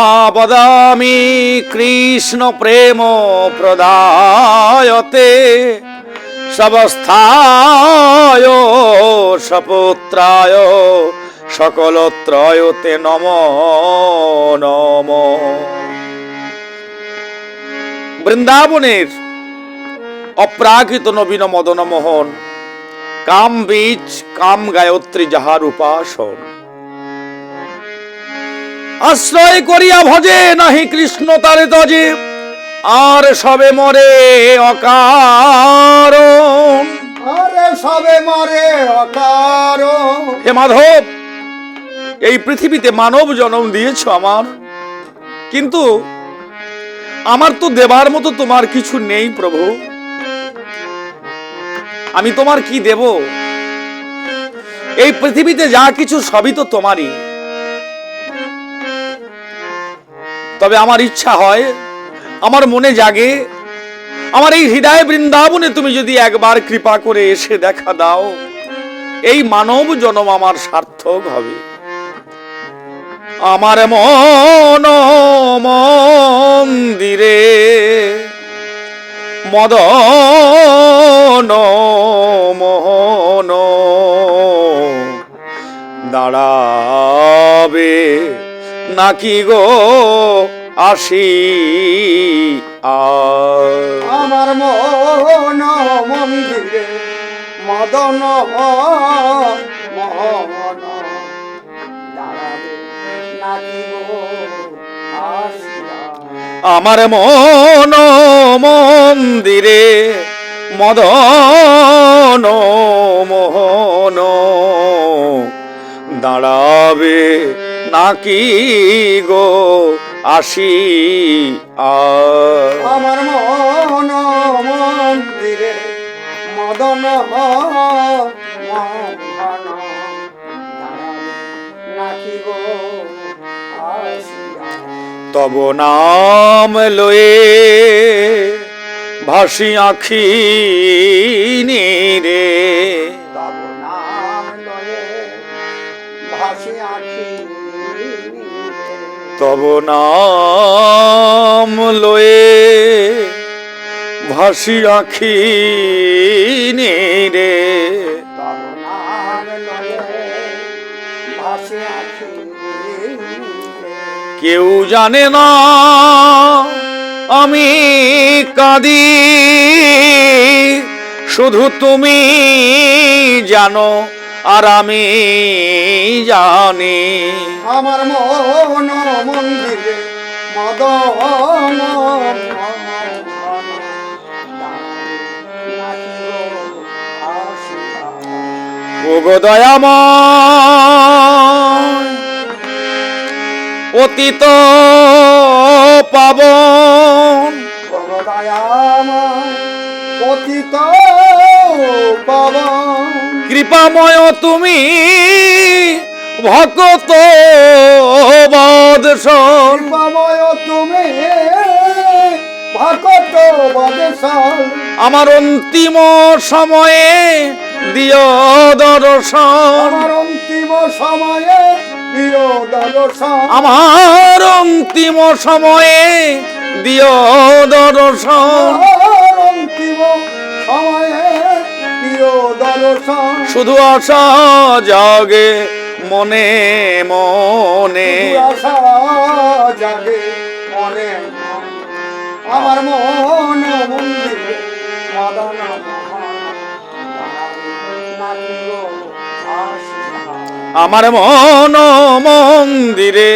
মহাবদামি কৃষ্ণ প্রেম প্রদায়তে সবস্থায় সপুত্রায় সকলত্রয়তে নম নম। বৃন্দাবনের অপ্রাকৃত নবীন মদন মোহন কাম বীজ, কাম গায়ত্রী যাহার উপাসন। আশ্রয় করিয়া ভজে নাহি কৃষ্ণ তারে তজে আর সবে মরে অকার আরে সবে মরে অকার হে মাধব এই পৃথিবীতে মানব জন্ম দিয়েছ আমার। কিন্তু আমার তো দেবার মতো তোমার কিছু নেই প্রভু। আমি তোমার কি দেব? এই পৃথিবীতে যা কিছু সবই তো তোমারই। তবে আমার ইচ্ছা হয়, আমার মনে জাগে, আমার এই হৃদয় বৃন্দাবনে তুমি যদি একবার কৃপা করে এসে দেখা দাও, এই মানব জনম আমার সার্থক হবে। আমার মন মন্দিরে মদন মোহন দাঁড়াবে নাকি গো আসি আর আমার মোহন মন্দিরে মদন মোহন। আমার মন মন্দিরে মদন মোহন। দাঁড়াবে নাকি গো? আসি আমার মন মন্দিরে মদন তব নাম লয়ে ভাসি আখি রে। তব নাম লয়ে ভাসি আঁখি তব নাম লয়ে ভাসি আখি রে। কেউ জানে না আমি কাঁদি। শুধু তুমি জানো আর আমি জানি আমার মন মন্দিরে মদন ওগো দয়াময় অতীত পাবন। পতিত কৃপাময় তুমি ভকত কৃপাময় তুমি ভকত বদেশাল আমার অন্তিম সময়ে দিয় দর্শন। আমার অন্তিম সময়ে দর্শন। আমার অন্তিম সময়ে দিয় দর্শন। শুধু আশা জাগে মনে মনে। জাগে। আমার মন মন্দিরে আমার মন মন্দিরে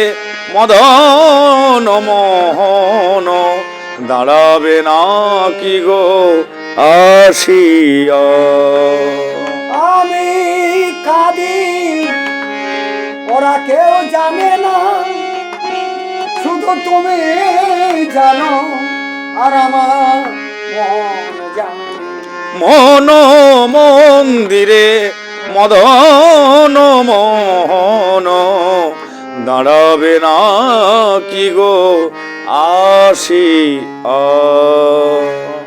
মদন মোহন। দাঁড়াবে না কি গো আসিয়া। আমি কাঁদি ওরা কেউ জানে না। শুধু তুমি জানো আর আমার মন জানে। মন মন্দিরে মদন মোহন দাঁড়াবে না কি গো আসি আ